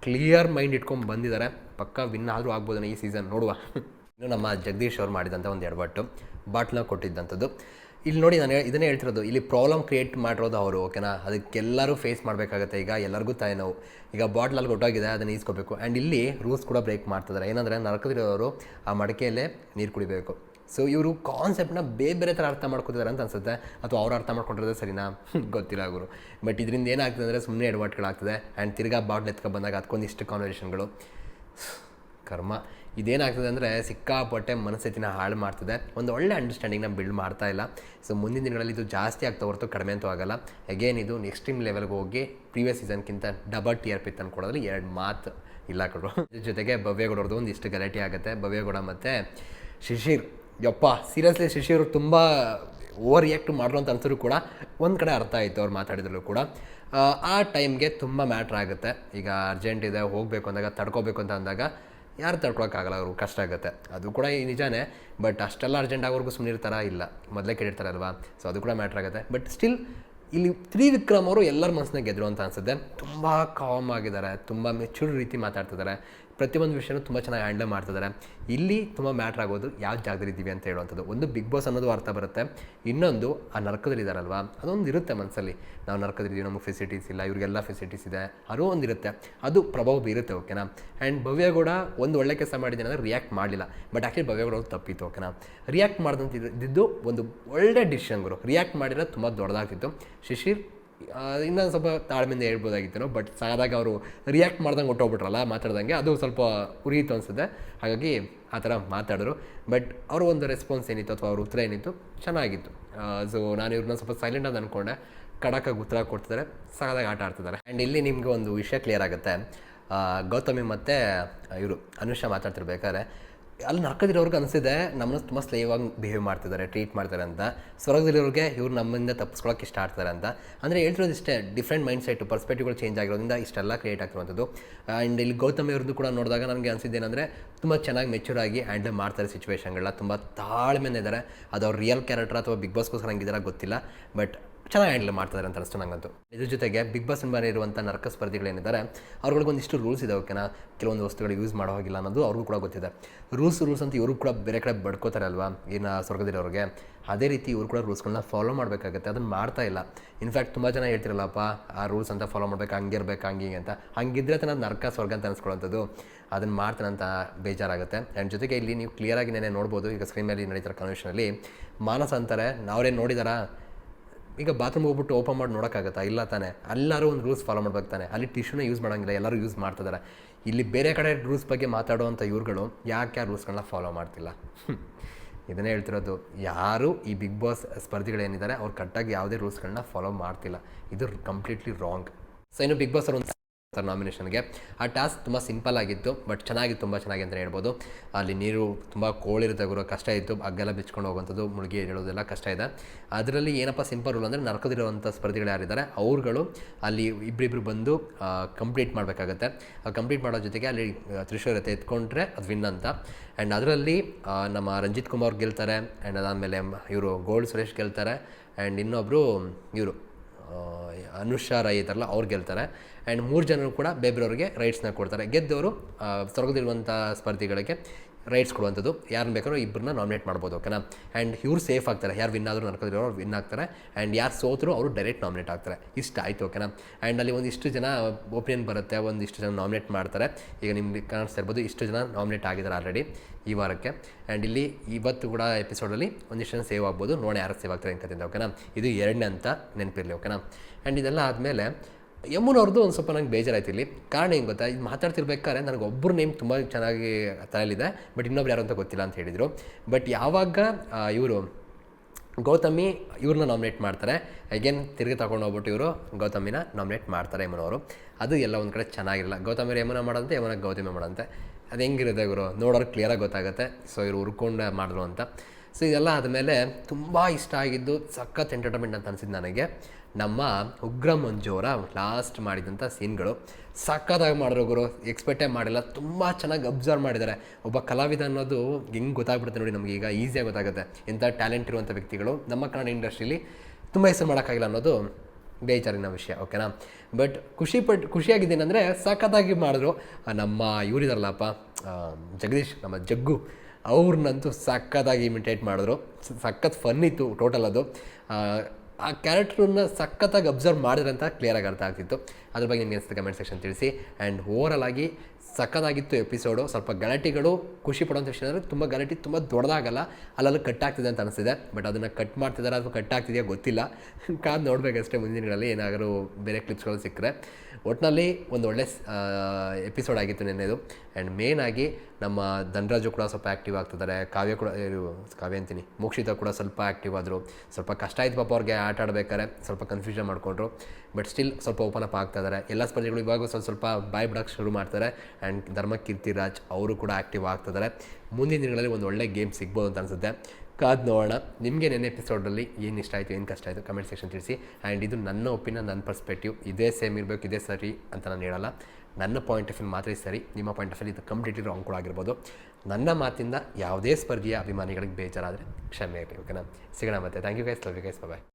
ಕ್ಲಿಯರ್ ಮೈಂಡ್ ಇಟ್ಕೊಂಡು ಬಂದಿದ್ದಾರೆ ಪಕ್ಕ ವಿನ್ ಆದರೂ ಆಗ್ಬೋದನ್ನ ಈ ಸೀಸನ್ ನೋಡುವ. ಇನ್ನು ನಮ್ಮ ಜಗದೀಶ್ ಅವ್ರು ಮಾಡಿದಂಥ ಒಂದು ಎಡವಟ್ಟು ಬಾಟ್ಲ ಕೊಟ್ಟಿದ್ದಂಥದ್ದು ಇಲ್ಲಿ ನೋಡಿ ನಾನು ಇದನ್ನೇ ಹೇಳ್ತಿರೋದು. ಇಲ್ಲಿ ಪ್ರಾಬ್ಲಮ್ ಕ್ರಿಯೇಟ್ ಮಾಡಿರೋದು ಅವರು ಓಕೆನಾ ಅದಕ್ಕೆಲ್ಲರೂ ಫೇಸ್ ಮಾಡಬೇಕಾಗತ್ತೆ. ಈಗ ಎಲ್ಲರಿಗೂ ತಾಯಿ ನೋವು. ಈಗ ಬಾಟ್ಲಲ್ಲಿ ಹೊಟ್ಟೋಗಿದೆ ಅದನ್ನು ಈಸ್ಕೋಬೇಕು. ಆ್ಯಂಡ್ ಇಲ್ಲಿ ರೂಲ್ಸ್ ಕೂಡ ಬ್ರೇಕ್ ಮಾಡ್ತಿದ್ದಾರೆ ಏನಂದರೆ ನರಕದಿರೋರು ಆ ಮಡಕೆಯಲ್ಲೇ ನೀರು ಕುಡಿಬೇಕು. ಸೊ ಇವರು ಕಾನ್ಸೆಪ್ಟನ್ನ ಬೇರೆ ಬೇರೆ ಥರ ಅರ್ಥ ಮಾಡ್ಕೊತಿದ್ದಾರೆ ಅಂತ ಅನ್ಸುತ್ತೆ. ಅಥವಾ ಅವ್ರು ಅರ್ಥ ಮಾಡ್ಕೊಂಡಿರೋದೇ ಸರಿನಾ? ಗೊತ್ತಿಲ್ಲ ಅವರು ಬಟ್ ಇದರಿಂದ ಏನಾಗ್ತದೆ ಅಂದರೆ ಸುಮ್ಮನೆ ಎಡವಾಟ್ಗಳಾಗ್ತದೆ ಆ್ಯಂಡ್ ತಿರ್ಗಾ ಬಾಟ್ಲ್ ಎತ್ಕೊಂಡು ಬಂದಾಗ ಅದಕ್ಕೊಂದಿಷ್ಟು ಕಾನ್ವರ್ಸೇಷನ್ಗಳು ಕರ್ಮ. ಇದೇನಾಗ್ತದೆ ಅಂದರೆ ಸಿಕ್ಕಾಪಟ್ಟೆ ಮನಸ್ಥಿತಿನ ಹಾಳು ಮಾಡ್ತದೆ. ಒಂದು ಒಳ್ಳೆ ಅಂಡರ್ಸ್ಟ್ಯಾಂಡಿಂಗ್ನ ಬಿಲ್ಡ್ ಮಾಡ್ತಾ ಇಲ್ಲ. ಸೊ ಮುಂದಿನ ದಿನಗಳಲ್ಲಿ ಇದು ಜಾಸ್ತಿ ಆಗ್ತಾ ಹೊರತು ಕಡಿಮೆ ಅಂತೂ ಆಗಲ್ಲ. ಅಗೇನ್ ಇದು ಎಕ್ಸ್ಟ್ರೀಮ್ ಲೆವೆಲ್ಗೆ ಹೋಗಿ ಪ್ರೀವಿಯಸ್ ಸೀಸನ್ಗಿಂತ ಡಬಲ್ ಟಿ ಆರ್ ಪಿ ಎರಡು ಮಾತು ಇಲ್ಲ ಕೊಡು ಇದ್ರ ಜೊತೆಗೆ ಭವ್ಯಗೌಡರದು ಒಂದಿಷ್ಟು ಗಲಾಟೆ ಆಗುತ್ತೆ. ಭವ್ಯಗೌಡ ಮತ್ತು ಶಿಶಿರ್. ಯಪ್ಪ ಸೀರಿಯಸ್ಲಿ ಶಿಶಿರ್ ತುಂಬ ಓವರ್ ರಿಯಾಕ್ಟ್ ಮಾಡಲು ಅಂತ ಅನ್ಸಿದ್ರು ಕೂಡ ಒಂದು ಕಡೆ ಅರ್ಥ ಆಯಿತು ಅವ್ರು ಮಾತಾಡಿದ್ರು ಕೂಡ. ಆ ಟೈಮ್ಗೆ ತುಂಬ ಮ್ಯಾಟ್ರ್ ಆಗುತ್ತೆ. ಈಗ ಅರ್ಜೆಂಟ್ ಇದೆ, ಹೋಗಬೇಕು ಅಂದಾಗ, ತಡ್ಕೋಬೇಕು ಅಂತ ಅಂದಾಗ ಯಾರು ತಡ್ಕೊಳಕ್ಕಾಗಲ್ಲ, ಅವ್ರಿಗೆ ಕಷ್ಟ ಆಗುತ್ತೆ. ಅದು ಕೂಡ ಈ ನಿಜಾನೇ ಬಟ್ ಅಷ್ಟೆಲ್ಲ ಅರ್ಜೆಂಟ್ ಆಗೋರ್ಗು ಸುಮ್ಮನೆ ಇರ್ತಾರ ಇಲ್ಲ. ಮೊದಲೇ ಕೇಳಿರ್ತಾರಲ್ವಾ? ಸೊ ಅದು ಕೂಡ ಮ್ಯಾಟ್ರ್ ಆಗುತ್ತೆ. ಬಟ್ ಸ್ಟಿಲ್ ಇಲ್ಲಿ ತ್ರಿವಿಕ್ರಮ್ ಅವರು ಎಲ್ಲರ ಮನಸ್ಸನ್ನ ಗೆದ್ರು ಅಂತ ಅನ್ಸುತ್ತೆ. ತುಂಬ ಕಾಮ್ ಆಗಿದ್ದಾರೆ, ತುಂಬ ಮೆಚೂರ್ ರೀತಿ ಮಾತಾಡ್ತಿದ್ದಾರೆ. ಪ್ರತಿಯೊಂದು ವಿಷಯನೂ ತುಂಬ ಚೆನ್ನಾಗಿ ಹ್ಯಾಂಡಲ್ ಮಾಡ್ತಿದ್ದಾರೆ ಇಲ್ಲಿ ತುಂಬ ಮ್ಯಾಟ್ರ್ ಆಗೋದು ಯಾವ ಜಾಗದಲ್ಲಿ ಇದ್ದೀವಿ ಅಂತ ಹೇಳುವಂಥದ್ದು. ಒಂದು ಬಿಗ್ ಬಾಸ್ ಅನ್ನೋದು ಅರ್ಥ ಬರುತ್ತೆ. ಇನ್ನೊಂದು ಆ ನರ್ಕದಲ್ಲಿ ಇದ್ದಾರಲ್ವಾ ಅದೊಂದು ಇರುತ್ತೆ ಮನಸ್ಸಲ್ಲಿ ನಾವು ನರಕದಲ್ಲಿ ನಮಗೆ ಫೆಸಿಲಿಟೀಸ್ ಇಲ್ಲ, ಇವ್ರಿಗೆಲ್ಲ ಫೆಸಿಲಿಟೀಸ್ ಇದೆ. ಅದು ಒಂದು ಇರುತ್ತೆ. ಅದು ಪ್ರಭಾವ ಬೀರುತ್ತೆ ಓಕೆನಾ ಆ್ಯಂಡ್ ಭವ್ಯ ಒಂದು ಒಳ್ಳೆ ಕೆಲಸ ಮಾಡಿದ್ದೀನಿ ಅಂದರೆ ರಿಯಾಕ್ಟ್ ಮಾಡಲಿಲ್ಲ. ಬಟ್ ಆ್ಯಕ್ಚುಲಿ ಭವ್ಯ ತಪ್ಪಿತ್ತು ಓಕೆನಾ ರಿಯಾಕ್ಟ್ ಮಾಡ್ದಂತಿದ್ದು ಒಂದು ಒಳ್ಳೆ ಡಿಸಿಷನ್ ರಿಯಾಕ್ಟ್ ಮಾಡಿರೋದು ತುಂಬ ದೊಡ್ಡದಾಗ್ತಿತ್ತು. ಶಿಶಿರ್ ಇನ್ನೊಂದು ಸ್ವಲ್ಪ ತಾಳ್ಮೆಯಿಂದ ಹೇಳ್ಬೋದಾಗಿತ್ತು ಬಟ್ ಸಾದಾಗ ಅವರು ರಿಯಾಕ್ಟ್ ಮಾಡ್ದಂಗೆ ಹೊಟ್ಟೋಗ್ಬಿಟ್ರಲ್ಲ ಮಾತಾಡ್ದಂಗೆ, ಅದು ಸ್ವಲ್ಪ ಉರಿಯಿತು ಅನಿಸುತ್ತೆ. ಹಾಗಾಗಿ ಆ ಥರ ಮಾತಾಡಿದ್ರು ಬಟ್ ಅವರು ಒಂದು ರೆಸ್ಪಾನ್ಸ್ ಏನಿತ್ತು ಅಥವಾ ಅವ್ರ ಉತ್ತರ ಏನಿತ್ತು, ಚೆನ್ನಾಗಿತ್ತು. ಸೊ ನಾನು ಇವ್ರನ್ನ ಸ್ವಲ್ಪ ಸೈಲೆಂಟ್ ಅಂತ ಅಂದ್ಕೊಂಡೆ ಕಡಕಾಗಿ ಉತ್ತರ ಕೊಡ್ತಿದ್ದಾರೆ. ಸಾಕಾದಾಗ ಆಟ ಆಡ್ತಿದ್ದಾರೆ. ಆ್ಯಂಡ್ ಇಲ್ಲಿ ನಿಮಗೆ ಒಂದು ವಿಷಯ ಕ್ಲಿಯರ್ ಆಗುತ್ತೆ. ಗೌತಮಿ ಮತ್ತು ಇವರು, ಅನುಷಾ ಮಾತಾಡ್ತಿರ್ಬೇಕಾದ್ರೆ ಅಲ್ಲಿ ನರ್ಕದಿರೋರ್ಗೆ ಅನಿಸಿದೆ, ನಮ್ಮನ್ನ ತುಂಬ ಸ್ಲೇವ್ ಆಗಿ ಬಿಹೇವ್ ಮಾಡ್ತಿದ್ದಾರೆ ಟ್ರೀಟ್ ಮಾಡ್ತಾರೆ ಅಂತ. ಸ್ವರ್ಗದಲ್ಲಿರೋರಿಗೆ ಇವ್ರು ನಮ್ಮಿಂದ ತಪ್ಪಿಸ್ಕೊಳಕ್ಕೆ ಇಷ್ಟ ಆಗ್ತಾರೆ ಅಂತ. ಅಂದರೆ ಹೇಳ್ತಿರೋದು ಇಷ್ಟೇ ಡಿಫ್ರೆಂಟ್ ಮೈಂಡ್ ಸೆಟ್ ಪರ್ಸ್ಪೆಕ್ಟಿವ್ಗಳು ಚೇಂಜ್ ಆಗಿರೋದ್ರಿಂದ ಇಷ್ಟೆಲ್ಲ ಕ್ರಿಯೇಟ್ ಆಗ್ತಿರುವಂಥದ್ದು. ಆ್ಯಂಡ್ ಇಲ್ಲಿ ಗೌತಮ್ ಇವ್ರದ್ದು ಕೂಡ ನೋಡಿದಾಗ ನನಗೆ ಅನಿಸಿದ್ದೇನೆಂದರೆ, ತುಂಬ ಚೆನ್ನಾಗಿ ಮೆಚೂರ್ ಆಗಿ ಹ್ಯಾಂಡಲ್ ಮಾಡ್ತಾರೆ ಸಿಚುವೇಶನ್ಗಳನ್ನ ತುಂಬ ತಾಳ್ಮೆಯಿಂದ ಇದ್ದಾರೆ. ಅದು ಅವ್ರ ರಿಯಲ್ ಕ್ಯಾರೆಕ್ಟರ್ ಅಥವಾ ಬಿಗ್ ಬಾಸ್ಗೋಸ್ಕರ ಹಂಗಿದ್ದಾರೆ ಗೊತ್ತಿಲ್ಲ. ಬಟ್ ಚೆನ್ನಾಗಿ ಹ್ಯಾಂಡಲ್ ಮಾಡ್ತಾರೆ ಅಂತ ಅನಿಸ್ತು ನಂಗಂತೂ. ಇದ್ರ ಜೊತೆಗೆ ಬಿಗ್ ಬಾಸ್ ಎಂಬ ಇರುವಂಥ ನರಕ ಸ್ಪರ್ಧಿಗಳೇನಿದ್ದಾರೆ ಅವ್ರಿಗೊಂದಿಷ್ಟು ರೂಲ್ಸ್ ಇದೆ ಓಕೆನಾ? ಕೆಲವೊಂದು ವಸ್ತುಗಳು ಯೂಸ್ ಮಾಡೋ ಹೋಗಿಲ್ಲ ಅನ್ನೋದು ಅವ್ರಿಗೂ ಕೂಡ ಗೊತ್ತಿದೆ. ರೂಲ್ಸ್ ರೂಲ್ಸ್ ಅಂತ ಇವರು ಕೂಡ ಬೇರೆ ಕಡೆ ಬಡ್ಕೋತಾರೆ ಅಲ್ವಾ? ಏನು ಸ್ವರ್ಗದಿರೋರಿಗೆ ಅದೇ ರೀತಿ ಇವರು ಕೂಡ ರೂಲ್ಸ್ಗಳನ್ನ ಫಾಲೋ ಮಾಡಬೇಕಾಗುತ್ತೆ. ಅದನ್ನು ಮಾಡ್ತಾ ಇಲ್ಲ. ಇನ್ಫ್ಯಾಕ್ಟ್ ತುಂಬ ಜನ ಹೇಳ್ತಿರಲ್ಲಪ್ಪ, ಆ ರೂಲ್ಸ್ ಅಂತ ಫಾಲೋ ಮಾಡ್ಬೇಕು, ಹಂಗೆ ಹಿಂಗೆ ಅಂತ. ಹಂಗಿದ್ರೆ ತಾನೇ ಅದು ನರಕ ಸ್ವರ್ಗ ಅಂತ ಅನ್ಸ್ಕೊಳ್ಳೋಂಥದ್ದು ಅದನ್ನು ಮಾಡ್ತಾನೆ ಅಂತ ಬೇಜಾರಾಗುತ್ತೆ. ಆ್ಯಂಡ್ ಜೊತೆಗೆ ಇಲ್ಲಿ ನೀವು ಕ್ಲಿಯರಾಗಿ ನೆನೆ ನೋಡ್ಬೋದು, ಈಗ ಸ್ಕ್ರೀನ್ ಮೇಲೆ ನಡೀತಾರೆ ಕನ್ವೆನ್ಷನಲ್ಲಿ ಮಾನಸ ಅಂತಾರೆ. ನಾವ್ರೇನು ನೋಡಿದಾರಾ? ಈಗ ಬಾತ್ರೂಮ್ ಹೋಗ್ಬಿಟ್ಟು ಓಪನ್ ಮಾಡಿ ನೋಡೋಕ್ಕಾಗತ್ತಾ? ಇಲ್ಲ ತಾನೆ. ಎಲ್ಲರೂ ಒಂದು ರೂಲ್ಸ್ ಫಾಲೋ ಮಾಡ್ಬೇಕು ತಾನೆ. ಅಲ್ಲಿ ಟಿಶ್ಯೂನ ಯೂಸ್ ಮಾಡೋಂಗಿಲ್ಲ, ಎಲ್ಲರೂ ಯೂಸ್ ಮಾಡ್ತಿದ್ದಾರೆ ಇಲ್ಲಿ ಬೇರೆ ಕಡೆ ರೂಲ್ಸ್ ಬಗ್ಗೆ ಮಾತಾಡುವಂಥ ಇವ್ರುಗಳು ಯಾಕೆ ಆ ರೂಲ್ಸ್ಗಳನ್ನ ಫಾಲೋ ಮಾಡ್ತಿಲ್ಲ? ಇದನ್ನೇ ಹೇಳ್ತಿರೋದು. ಯಾರು ಈ ಬಿಗ್ ಬಾಸ್ ಸ್ಪರ್ಧಿಗಳೇನಿದ್ದಾರೆ ಅವ್ರು ಕರೆಕ್ಟಾಗಿ ಯಾವುದೇ ರೂಲ್ಸ್ಗಳನ್ನ ಫಾಲೋ ಮಾಡ್ತಿಲ್ಲ. ಇದು ಕಂಪ್ಲೀಟ್ಲಿ ರಾಂಗ್ ಸೊ ಇನ್ನು ಬಿಗ್ ಬಾಸ್ ಅವರು ಒಂದು ನಾಮಿನೇಷನ್ಗೆ ಆ ಟಾಸ್ಕ್ ತುಂಬ ಸಿಂಪಲ್ ಆಗಿತ್ತು ಬಟ್ ಚೆನ್ನಾಗಿತ್ತು ತುಂಬ ಚೆನ್ನಾಗಿ ಅಂತ ಹೇಳ್ಬೋದು. ಅಲ್ಲಿ ನೀರು ತುಂಬ ಕೋಳಿರುತ್ತೆ ಗುರು, ಕಷ್ಟ ಇತ್ತು. ಹಗ್ಗೆಲ್ಲ ಬಿಚ್ಕೊಂಡು ಹೋಗುವಂಥದ್ದು ಮುಳುಗಿ ಹೇಳೋದೆಲ್ಲ ಕಷ್ಟ ಇದೆ. ಅದರಲ್ಲಿ ಏನಪ್ಪ ಸಿಂಪಲ್ ರೂಲ್ ಅಂದರೆ ನರಕದಿರುವಂಥ ಸ್ಪರ್ಧಿಗಳು ಯಾರಿದ್ದಾರೆ, ಅವ್ರುಗಳು ಅಲ್ಲಿ ಇಬ್ಬರಿಬ್ರು ಬಂದು ಕಂಪ್ಲೀಟ್ ಮಾಡಬೇಕಾಗತ್ತೆ. ಕಂಪ್ಲೀಟ್ ಮಾಡೋ ಜೊತೆಗೆ ಅಲ್ಲಿ ತ್ರಿಶೂರ್ ಎತ್ಕೊಂಡ್ರೆ ಅದು ವಿನ್ ಅಂತ. ಆ್ಯಂಡ್ ಅದರಲ್ಲಿ ನಮ್ಮ ರಂಜಿತ್ ಕುಮಾರ್ ಗೆಲ್ತಾರೆ ಆ್ಯಂಡ್ ಅದಾದಮೇಲೆ ಇವರು ಗೋಲ್ಡ್ ಸುರೇಶ್ ಗೆಲ್ತಾರೆ ಆ್ಯಂಡ್ ಇನ್ನೊಬ್ಬರು ಇವರು ಅನುಷಾ ರೈ ಇದ್ದಾರಲ್ಲ ಅವ್ರು ಗೆಲ್ತಾರೆ. ಆ್ಯಂಡ್ ಮೂರು ಜನರು ಕೂಡ ಬೇಬ್ರವ್ರಿಗೆ ರೈಟ್ಸ್ನ ಕೊಡ್ತಾರೆ. ಗೆದ್ದವರು ಸ್ವರ್ಗದಲ್ಲಿರುವಂಥ ಸ್ಪರ್ಧಿಗಳಿಗೆ ರೈಟ್ಸ್ ಕೊಡುವಂಥದ್ದು. ಯಾರನ್ನ ಬೇಕಾದ್ರೂ ಇಬ್ಬರನ್ನ ನಾಮಿನೇಟ್ ಮಾಡ್ಬೋದು ಓಕೆನಾ ಆ್ಯಂಡ್ ಇವ್ರು ಸೇಫ್ ಆಗ್ತಾರೆ. ಯಾರು ವಿನ್ ಆದರೂ ನಡ್ಕೋದಿರೋ ಅವ್ರು ವಿನ್ ಆಗ್ತಾರೆ. ಆ್ಯಂಡ್ ಯಾರು ಸೋತರೂ ಅವರು ಡೈರೆಕ್ಟ್ ನಾಮಿನೇಟ್ ಆಗ್ತಾರೆ. ಇಷ್ಟ ಆಯಿತು ಓಕೆನಾ ಆ್ಯಂಡ್ ಅಲ್ಲಿ ಒಂದಿಷ್ಟು ಜನ ಒಪಿನಿಯನ್ ಬರುತ್ತೆ, ಒಂದಿಷ್ಟು ಜನ ನಾಮಿನೇಟ್ ಮಾಡ್ತಾರೆ. ಈಗ ನಿಮಗೆ ಕಾಣಿಸ್ತಾ ಇರ್ಬೋದು, ಇಷ್ಟು ಜನ ನಾಮಿನೇಟ್ ಆಗಿದ್ದಾರೆ ಆಲ್ರೆಡಿ ಈ ವಾರಕ್ಕೆ. ಆ್ಯಂಡ್ ಇಲ್ಲಿ ಇವತ್ತು ಕೂಡ ಎಪಿಸೋಡಲ್ಲಿ ಒಂದಿಷ್ಟು ಜನ ಸೇವ್ ಆಗ್ಬೋದು. ನೋಡಿ ಯಾರು ಸೇವ್ ಆಗ್ತಾರೆ ಅಂತ ಓಕೆನಾ ಇದು ಎರಡನೇ ಅಂತ ನೆನಪಿರಲಿ ಓಕೆನಾ ಆ್ಯಂಡ್ ಇದೆಲ್ಲ ಆದಮೇಲೆ ಯಮುನವ್ರದ್ದು ಒಂದು ಸ್ವಲ್ಪ ನಂಗೆ ಬೇಜಾರಾಯ್ತು ಇಲ್ಲಿ. ಕಾರಣ ಏನು ಗೊತ್ತಾ? ಇದು ಮಾತಾಡ್ತಿರ್ಬೇಕಾದ್ರೆ ನನಗೆ ಒಬ್ಬರು ನೇಮ್ ತುಂಬ ಚೆನ್ನಾಗಿ ತಲೆಯಲ್ಲಿದೆ ಬಟ್ ಇನ್ನೊಬ್ರು ಯಾರು ಅಂತ ಗೊತ್ತಿಲ್ಲ ಅಂತ ಹೇಳಿದರು. ಬಟ್ ಯಾವಾಗ ಇವರು ಗೌತಮಿ ಇವ್ರನ್ನ ನಾಮಿನೇಟ್ ಮಾಡ್ತಾರೆ ಅಗೇನ್ ತಿರುಗಿ ತಗೊಂಡು ಹೋಗ್ಬಿಟ್ಟು ಇವರು ಗೌತಮಿನ ನಾಮಿನೇಟ್ ಮಾಡ್ತಾರೆ ಯಮುನವರು ಅದು ಎಲ್ಲ ಒಂದು ಕಡೆ ಚೆನ್ನಾಗಿರಲ್ಲ. ಗೌತಮಿ ಯಮುನ ಮಾಡಂತೆ ಯಮುನ ಗೌತಮಿ ಮಾಡಂತೆ ಅದು ಹೆಂಗಿರುತ್ತೆ ಇವರು? ನೋಡೋರು ಕ್ಲಿಯರಾಗಿ ಗೊತ್ತಾಗುತ್ತೆ. ಸೊ ಇವರು ಹುರ್ಕೊಂಡು ಮಾಡಿದ್ರು ಅಂತ. ಸೊ ಇದೆಲ್ಲ ಆದಮೇಲೆ ತುಂಬ ಇಷ್ಟ ಆಗಿದ್ದು ಸಖತ್ ಎಂಟರ್ಟೈನ್ಮೆಂಟ್ ಅಂತ ಅನಿಸಿದ್ದು ನನಗೆ. ನಮ್ಮ ಉಗ್ರ ಮಂಜೋರ ಲಾಸ್ಟ್ ಮಾಡಿದಂಥ ಸೀನ್ಗಳು ಸಕ್ಕತ್ತಾಗಿ ಮಾಡಿದ್ರು ಗುರು ಎಕ್ಸ್ಪೆಕ್ಟೇ ಮಾಡಿಲ್ಲ. ತುಂಬ ಚೆನ್ನಾಗಿ ಅಬ್ಸರ್ವ್ ಮಾಡಿದ್ದಾರೆ. ಒಬ್ಬ ಕಲಾವಿದ ಅನ್ನೋದು ಹೆಂಗೆ ಗೊತ್ತಾಗ್ಬಿಡುತ್ತೆ ನೋಡಿ ನಮಗೆ ಈಗ ಈಸಿಯಾಗಿ ಗೊತ್ತಾಗುತ್ತೆ. ಎಂಥ ಟ್ಯಾಲೆಂಟ್ ಇರುವಂಥ ವ್ಯಕ್ತಿಗಳು ನಮ್ಮ ಕನ್ನಡ ಇಂಡಸ್ಟ್ರೀಲಿ ತುಂಬ ಹೆಸರು ಮಾಡೋಕ್ಕಾಗಿಲ್ಲ ಅನ್ನೋದು ಬೇಜಾರಿನ ವಿಷಯ ಓಕೆನಾ ಬಟ್ ಖುಷಿ ಪಟ್ಟು ಖುಷಿಯಾಗಿದ್ದೇನೆಂದರೆ ಸಖತ್ತಾಗಿ ಮಾಡಿದ್ರು. ನಮ್ಮ ಇವರಿದಾರಲ್ಲಪ್ಪ ಜಗದೀಶ್, ನಮ್ಮ ಜಗ್ಗು, ಅವ್ರನ್ನಂತೂ ಸಖತ್ತಾಗಿ ಇಮಿಟೇಟ್ ಮಾಡಿದ್ರು. ಸಖತ್ ಫನ್ ಇತ್ತು ಟೋಟಲ್ ಅದು. ಆ, ಕ್ಯಾರೆಕ್ಟ್ರನ್ನ ಸಖತ್ತಾಗಿ ಅಬ್ಸರ್ವ್ ಮಾಡಿದ್ರೆ ಅಂತ ಕ್ಲಿಯರಾಗಿ ಅರ್ಥ ಆಗ್ತಿತ್ತು. ಅದ್ರ ಬಗ್ಗೆ ನಿಮಗೆ ಅನಿಸುತ್ತೆ ಕಮೆಂಟ್ ಸೆಕ್ಷನ್ ತಿಳಿಸಿ. ಆ್ಯಂಡ್ ಓವರಲ್ ಆಗಿ ಸಖತ್ತಾಗಿತ್ತು ಎಪಿಸೋಡು ಸ್ವಲ್ಪ ಗಲಾಟೆಗಳು, ಖುಷಿ ಪಡುವಂಥ ವಿಷಯ ಅಂದರೆ ತುಂಬ ಗಲಾಟೆ, ತುಂಬ ದೊಡ್ಡದಾಗಲ್ಲ. ಅಲ್ಲಲ್ಲಿ ಕಟ್ ಆಗ್ತಿದೆ ಅಂತ ಅನಿಸ್ತಿದೆ ಬಟ್ ಅದನ್ನು ಕಟ್ ಮಾಡ್ತಿದ್ದಾರೆ ಅಥವಾ ಕಟ್ ಆಗ್ತಿದೆಯಾ ಗೊತ್ತಿಲ್ಲ. ಕಾದು ನೋಡಬೇಕಷ್ಟೇ ಮುಂದಿನ ದಿನಗಳಲ್ಲಿ ಏನಾದರೂ ಬೇರೆ ಕ್ಲಿಪ್ಸ್ಗಳು ಸಿಕ್ಕರೆ. ಒಟ್ಟಿನಲ್ಲಿ ಒಂದು ಒಳ್ಳೆ ಎಪಿಸೋಡ್ ಆಗಿತ್ತು ನೆನ್ನೆದು. ಆ್ಯಂಡ್ ಮೇನ್ ಆಗಿ ನಮ್ಮ ಧನರಾಜು ಕೂಡ ಸ್ವಲ್ಪ ಆ್ಯಕ್ಟಿವ್ ಆಗ್ತಿದ್ದಾರೆ. ಕಾವ್ಯ ಕೂಡ ಕಾವ್ಯ ಅಂತೀನಿ. ಮೋಕ್ಷಿತ ಕೂಡ ಸ್ವಲ್ಪ ಆ್ಯಕ್ಟಿವ್ ಆದರು. ಸ್ವಲ್ಪ ಕಷ್ಟ ಆಯ್ತು ಪಾಪ ಅವ್ರಿಗೆ ಆಟ ಆಡ್ಬೇಕಾರೆ. ಸ್ವಲ್ಪ ಕನ್ಫ್ಯೂಷನ್ ಮಾಡಿಕೊಂಡ್ರು. ಬಟ್ ಸ್ಟಿಲ್ ಸ್ವಲ್ಪ ಓಪನ್ ಅಪ್ ಆಗ್ತಾ ಇದ್ದಾರೆ ಎಲ್ಲ ಸ್ಪರ್ಧೆಗಳು ಇವಾಗ ಸ್ವಲ್ಪ ಸ್ವಲ್ಪ ಬಾಯ್ ಬಿಡೋಕ್ಕೆ ಶುರು ಮಾಡ್ತಾರೆ. ಆ್ಯಂಡ್ ಧರ್ಮ ಕೀರ್ತಿರಾಜ್ ಅವರು ಕೂಡ ಆ್ಯಕ್ಟಿವ್ ಆಗ್ತಿದ್ದಾರೆ ಮುಂದಿನ ದಿನಗಳಲ್ಲಿ ಒಂದು ಒಳ್ಳೆ ಗೇಮ್ ಸಿಗ್ಬೋದು ಅಂತ ಅನಿಸುತ್ತೆ. ಕಾದ್ ನೋಡೋಣ. ನಿಮಗೆ ನೆನ್ನೆ ಎಪಿಸೋಡಲ್ಲಿ ಏನು ಇಷ್ಟ ಆಯಿತು, ಏನು ಕಷ್ಟ ಆಯಿತು ಕಮೆಂಟ್ ಸೆಕ್ಷನ್ ತಿಳಿಸಿ. ಆ್ಯಂಡ್ ಇದು ನನ್ನ ಒಪಿನಿಯನ್ ನನ್ನ ಪರ್ಸ್ಪೆಕ್ಟಿವ್ ಇದೇ ಸೇಮ್ ಇರಬೇಕು, ಇದೇ ಸರಿ ಅಂತ ನಾನು ಹೇಳಲ್ಲ. ನನ್ನ ಪಾಯಿಂಟ್ ಆಫ್ ವ್ಯೂ ಮಾತ್ರ ಸರಿ. ನಿಮ್ಮ ಪಾಯಿಂಟ್ ಆಫ್ ವ್ಯೂ ಇದು ಕಂಪ್ಲೀಟ್ಲಿ ರಾಂಗ್ ಕೂಡ ಆಗಿರ್ಬೋದು. ನನ್ನ ಮಾತಿಂದ ಯಾವುದೇ ಸ್ಪರ್ಧೆಯ ಅಭಿಮಾನಿಗಳಿಗೆ ಬೇಜಾರಾದರೆ ಕ್ಷಮೆ ಇರಲಿ ಓಕೆನಾ ಸಿಗೋಣ ಮತ್ತೆ. Thank you guys love you guys bye